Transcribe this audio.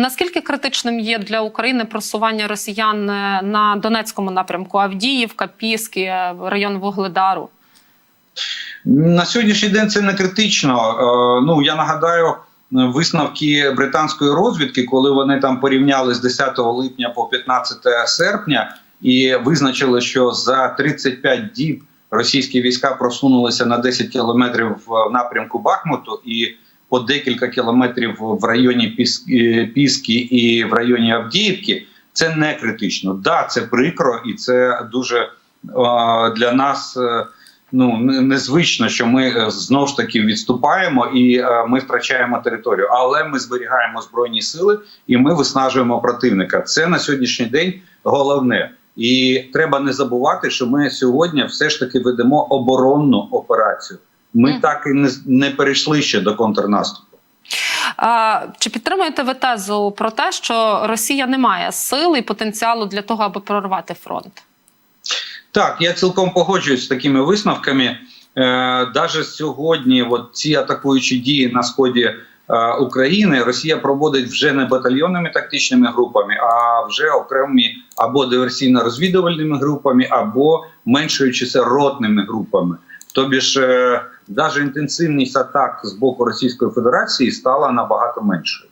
Наскільки критичним є для України просування росіян е, на Донецькому напрямку Авдіївка, Піски, е, район Вугледару? На сьогоднішній день це не критично. Е, Ну я нагадаю висновки британської розвідки, коли вони там порівняли з 10 липня по 15 серпня і визначили, що за 35 діб російські війська просунулися на 10 кілометрів в напрямку Бахмуту і по декілька кілометрів в районі е, Піски і в районі Авдіївки. Це не критично. Да, це прикро, і це дуже е, для нас. е, ну незвично, що ми знову ж таки відступаємо і ми втрачаємо територію, але ми зберігаємо збройні сили і ми виснажуємо противника. Це на сьогоднішній день головне. І треба не забувати, що ми сьогодні все ж таки ведемо оборонну операцію. Ми так і не, не перейшли ще до контрнаступу. А, чи підтримуєте ви тезу про те, що Росія не має сили і потенціалу для того, аби прорвати фронт? Так, я цілком погоджуюсь з такими висновками. Е, Даже сьогодні, от ці атакуючі дії на сході е, України, Росія проводить вже не батальйонними тактичними групами, а вже окремі або диверсійно-розвідувальними групами, або меншуючи це ротними групами. Тобі ж е, навіть інтенсивність атак з боку Російської Федерації стала набагато меншою.